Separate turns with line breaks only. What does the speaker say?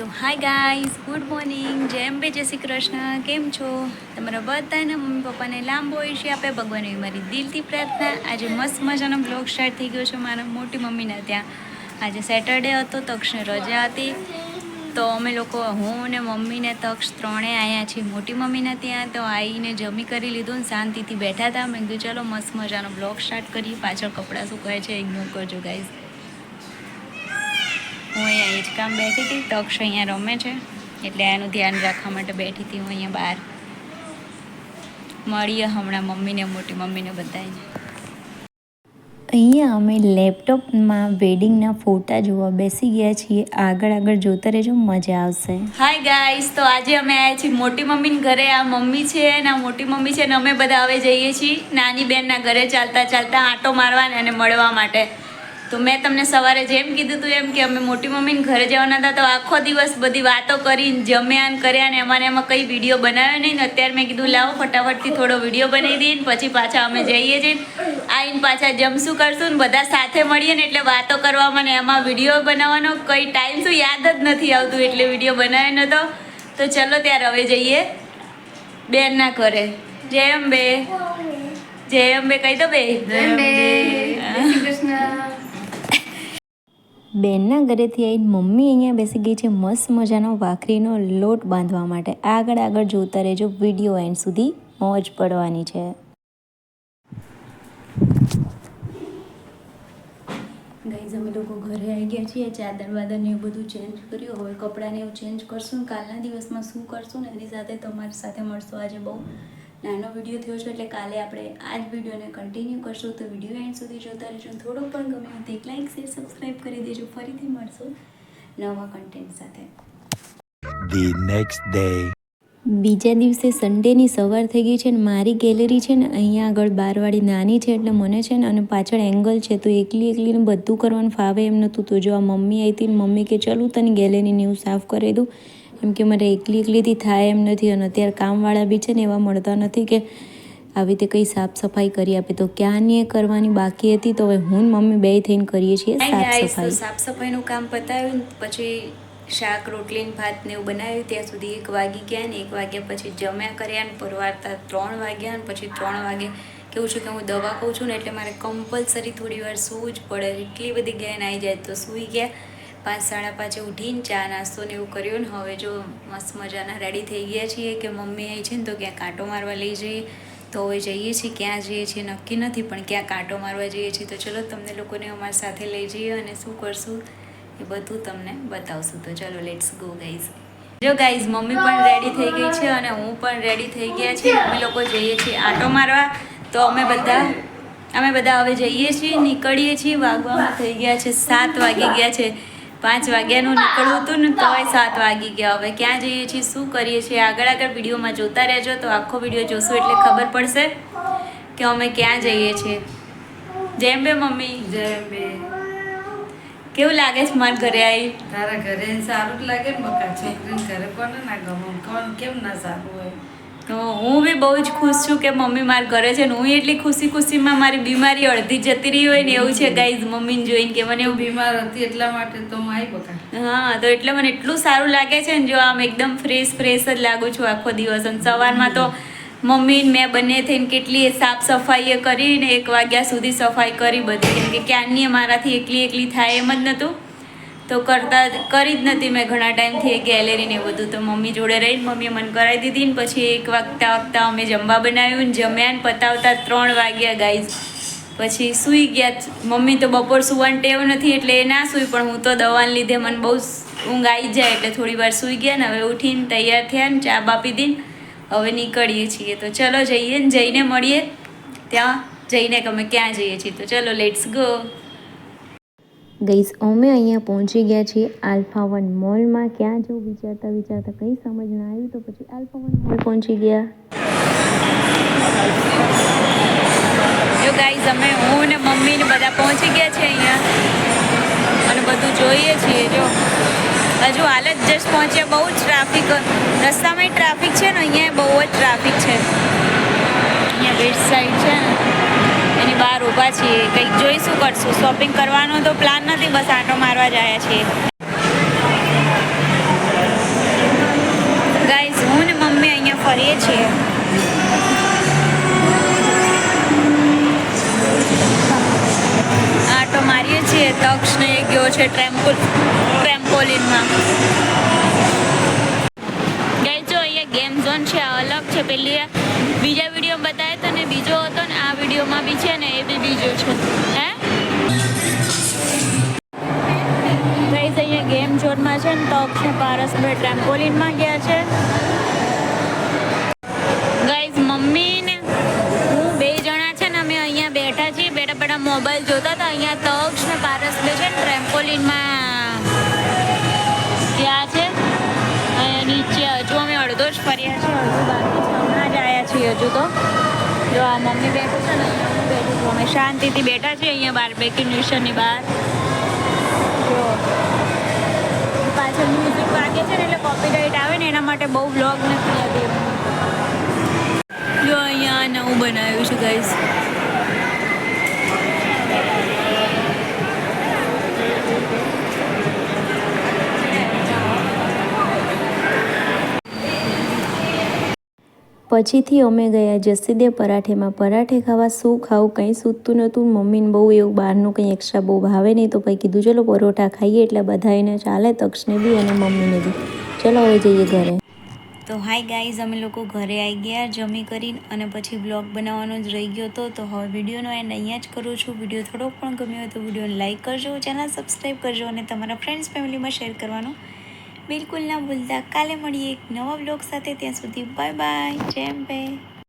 તો hi guys good morning જય અંબે, જય શ્રી કૃષ્ણ. કેમ છો? તમારા બધાને મમ્મી પપ્પાને લાંબો આયુષ્ય આપે. ભગવાન એવી મારી દિલથી પ્રાર્થના. આજે મસ્ત મજાનો બ્લોગ સ્ટાર્ટ થઈ ગયો છે મારા મોટી મમ્મીના ત્યાં. આજે સેટરડે હતો, તક્ષને રજા હતી. તો અમે લોકો, હું અને મમ્મીને તક્ષ ત્રણે આવ્યા છીએ મોટી મમ્મીના ત્યાં. તો આવીને જમી કરી લીધું ને શાંતિથી બેઠા હતા. મેં કીધું, ચલો, મસ્ત મજાનો બ્લોગ સ્ટાર્ટ કરીએ. પાછળ કપડાં સુકાય છે ઇગ્નોર કરજો ગાઈઝ હું અહીંયા હિંચકામ બેઠી હતી તક્ષ અહીંયા રમે છે એટલે એનું ધ્યાન રાખવા માટે બેઠી હતી હું અહીંયા બહાર. મળીએ હમણાં મમ્મીને મોટી મમ્મીને બધાને અહીંયા અમે લેપટોપમાં વેડિંગના ફોટા જોવા બેસી ગયા છીએ. આગળ આગળ જોતા રહેજો મજા આવશે. હાય ગાઈસ તો આજે અમે આવ્યા છીએ મોટી મમ્મીને ઘરે. આ મમ્મી છે ને આ મોટી મમ્મી છે ને અમે બધા હવે જઈએ છીએ. નાની બેનના ઘરે ચાલતા ચાલતા આંટો મારવા ને મળવા માટે. તો મેં તમને સવારે જેમ કીધું હતું એમ કે અમે મોટી મમ્મીને ઘરે જવાના હતા તો આખો દિવસ બધી વાતો કરીને જમ્યા ને કર્યા ને એમાં એમાં કંઈ વીડિયો બનાવ્યો નહીં ને અત્યારે મેં કીધું લાવો ફટાફટથી થોડો વીડિયો બનાવી દઈએ ને પછી પાછા અમે જઈએ છીએ આવીને પાછા જમશું કરશું ને બધા સાથે મળીએ ને એટલે વાતો કરવામાં ને એમાં વીડિયો બનાવવાનો કંઈ ટાઈમ શું યાદ જ નથી આવતું એટલે વીડિયો બનાવ્યો નહોતો. તો ચલો ત્યારે હવે જઈએ. બેનના ઘરે. જય અંબે. જય અંબે કહી દો બે. બેનના ઘરેથી આવીને મમ્મી અહીંયા બેસી ગઈ છે મસ્ત મજાનો ભાખરીનો લોટ બાંધવા માટે. આગળ આગળ જોતા રહેજો વીડિયો એન્ડ સુધી મોજ પડવાની છે. ગાઈઝ અમે લોકો ઘરે આવી ગયા છીએ, ચાદર વાદર ને એવું બધું ચેન્જ કર્યું. હવે કપડાને એવું ચેન્જ કરશું કાલના દિવસમાં શું કરશું ને એની સાથે તમારી સાથે મળશું આજે બહુ. નાનો વીડિયો થયો છે એટલે કાલે આપણે આ જ વિડીયોને કન્ટિન્યુ કરશું. તો વીડિયો એન્ડ સુધી જોતા રહેજો. થોડો પણ ગમે તો એક લાઈક શેર સબસ્ક્રાઈબ કરી દેજો. ફરીથી મળશું નવા કન્ટેન્ટ સાથે.
The next day.
બીજા દિવસે સન્ડેની સવાર થઈ ગઈ છે ને મારી ગેલેરી છે ને અહીંયા આગળ બારવાળી નાની છે એટલે મને છે ને અને પાછળ એંગલ છે તો એકલી એકલીને બધું કરવાનું ફાવે એમ નહોતું. તો જો આ મમ્મી આવી હતી મમ્મી કે ચલું તને ગેલેરીને એવું સાફ કરી દઉં. એમ કે મારે એકલી એકલીથી થાય એમ નથી અને અત્યારે કામવાળા બી છે ને એવા મળતા નથી કે આવી રીતે કંઈ સાફ સફાઈ કરી આપે. તો ક્યાંની કરવાની બાકી હતી? તો હવે હું મમ્મી બે થઈને કરીએ છીએ સાફ સફાઈ. સાફ સફાઈનું કામ પતાવ્યું પછી શાક રોટલી ને ભાત ને એવું બનાવ્યું. ત્યાં સુધી એક વાગી ગયા ને એક વાગ્યા પછી જમ્યા કર્યા ને પરવારતા ત્રણ વાગ્યા ને પછી ત્રણ વાગે કેવું છે કે હું દવા કહું છું ને એટલે મારે કમ્પલસરી થોડી વાર સૂવું જ પડે. એટલી બધી ગેન આવી જાય તો સૂઈ ગયા. પાંચ, સાડા પાંચે ઉઠીને ચા, નાસ્તો ને એવું કર્યું ને હવે જો મસ્ત મજાના રેડી થઈ ગયા છીએ કે મમ્મી આવી છે ને તો ક્યાં કાંટો મારવા લઈ જઈએ. તો હવે જઈએ છીએ, ક્યાં જઈએ છીએ નક્કી નથી, પણ ક્યાં કાંટો મારવા જઈએ છીએ તો ચલો તમને લોકોને અમારી સાથે લઈ જઈએ અને શું કરશું એ બધું તમને બતાવશું. તો ચલો લેટ્સ ગો ગાઈઝ જો ગાઈઝ મમ્મી પણ રેડી થઈ ગઈ છે અને હું પણ રેડી થઈ ગયા છીએ. અમે લોકો જઈએ છીએ આંટો મારવા. તો અમે બધા અમે બધા હવે જઈએ છીએ, નીકળીએ છીએ, વાગવામાં થઈ ગયા છે, સાત વાગી ગયા છે. પાંચ વાગ્યાનું નીકળવું હતું ને તોય સાત વાગી ગયા. હવે ક્યાં જઈએ છીએ શું કરીએ છીએ? આગળ આગળ વિડીયોમાં જોતા રહેજો. તો આખો વીડિયો જોશું એટલે ખબર પડશે કે અમે ક્યાં જઈએ છીએ. જેમ બે મમ્મી.
જેમ બે.
કેવું લાગે છે મારા ઘરે આવી
તારા ઘરે સારું જ લાગે ને બકા છોકરીને ઘરે કોને ના ગમો? કોણ કેમ ના સારું હોય?
હું બી બહુ જ ખુશ છું કે મમ્મી મારે ઘરે છે ને હું એટલી ખુશી ખુશીમાં મારી બીમારી અડધી જતી રહી હોય ને એવું છે ગાઈઝ મમ્મીને જોઈને કે મને એવું
બીમાર હતી એટલા માટે તો હું આવી બકા
હા તો એટલે મને એટલું સારું લાગે છે ને જો આમ એકદમ ફ્રેશ ફ્રેશ જ લાગુ છું આખો દિવસ. અને સવારમાં તો મમ્મી મેં બંને થઈને કેટલી સાફ સફાઈ કરીને એક વાગ્યા સુધી સફાઈ કરી બધી. કેમ કે ક્યારની મારાથી એકલી એકલી થાય એમ જ નહોતું. તો કરતા કરી જ નથી મેં ઘણા ટાઈમથી એ ગેલેરીને એ બધું. તો મમ્મી જોડે રહીને મમ્મીએ મને કરાવી દીધી ને પછી એક વાગતા વાગતા અમે જમવા બનાવ્યું ને જમ્યા ને પતાવતા ત્રણ વાગ્યા ગાઈઝ પછી સૂઈ ગયા મમ્મી તો બપોર સુવાની ટેવ નથી એટલે એ ના સૂઈ, પણ હું તો દવાને લીધે મને બહુ ઊંઘ આવી જાય એટલે થોડી વાર સૂઈ ગયા ને હવે ઉઠીને તૈયાર થયા ને ચા બાપી દીને હવે નીકળીએ છીએ. તો ચલો જઈએ ને જઈને મળીએ. ત્યાં જઈને અમે ક્યાં જઈએ છીએ? તો ચલો લેટ્સ ગો ગઈસ, અમે અહીંયા પહોંચી ગયા છીએ આલ્ફા વન મોલમાં. ક્યાં જવું વિચારતા વિચારતા કંઈ સમજ ના આવ્યું તો પછી આલ્ફા વન મોલ પહોંચી ગયા. જો ગાઈઝ અમે હું ને મમ્મી ને બધા પહોંચી ગયા છે અહીંયા. અને બધું જોઈએ છીએ, જો. હજુ હાલ જ જસ્ટ પહોંચ્યા, બહુ જ ટ્રાફિક, રસ્તામાં ટ્રાફિક છે ને, અહીંયા બહુ જ ટ્રાફિક છે. અહીંયા વેસ્ટ સાઈડ છે ને. બહાર ઊભા છીએ, કંઈક જોઈશું, કરશું. શોપિંગ કરવાનો તો પ્લાન નથી, બસ આટો મારવા જાય આવ્યા છીએ. ગાઈઝ હું ને મમ્મી અહીંયા ફરીએ છીએ. આટો મારીએ છીએ તક્ષને ગયો છે ટ્રેમ્પોલ ટ્રેમ્પોલિનમાં. ગેમ ઝોન છે અલગ છે. પેલી બીજા વીડિયો બતાવ્યો હતો ને, બીજો હતો ને, આ વિડીયોમાં બી છે ને છે ને ટોક્સ ને પારસ બે ટ્રેમ્પોલિનમાં ગયા છે? ગાઈઝ મમ્મી ને હું બે જણા છે ને અમે અહીંયા બેઠા છીએ. બેઠા બેઠા મોબાઈલ જોતા હતા. અહીંયા તક્ષ ને પારસ બે છે ને ટ્રેમ્પોલિનમાં ગયા છે. અહીંયા નીચે હજુ અમે અડધો જ ફર્યા છે હજુ બાકી છે. હમણાં જ આવ્યા છીએ હજુ તો. જો આ મમ્મી બેઠું છે ને, અહીંયા બેઠું છું. અમે શાંતિથી બેઠા છીએ. અહીંયા બાર બેકિન્યુશનની બહાર. જો. કોપીરાઇટ આવે ને એના માટે બહુ વ્લોગ નથી આવતી જો અહીંયા નવું બનાવ્યું છે ગાઈઝ પછીથી અમે ગયા જસીદે પરાઠેમાં. પરાઠે ખાવા શું ખાવું, કંઈ સૂતું નહોતું. મમ્મીને બહુ એવું બહારનું કંઈ એક્સ્ટ્રા બહુ ભાવે નહીં. તો પછી કીધું, ચલો પરોઠા ખાઈએ. એટલે બધા એને ચાલે, તક્ષને બી અને મમ્મીને બી. ચલો હવે જઈએ ઘરે. તો હાય ગાઈઝ, અમે લોકો ઘરે આવી ગયા, જમી કરીને અને પછી બ્લોગ બનાવવાનો જ રહી ગયો હતો. તો હવે વિડીયોનો એન્ડ અહીંયા જ કરું છું. વીડિયો થોડોક પણ ગમ્યો હોય તો વિડીયોને લાઇક કરજો ચેનલ સબસ્ક્રાઈબ કરજો અને તમારા ફ્રેન્ડ્સ ફેમિલીમાં શેર કરવાનું બિલકુલ ના ભૂલતા. કાલે મળીએ એક નવા બ્લોગ સાથે. ત્યાં સુધી બાય બાય જેમ ભાઈ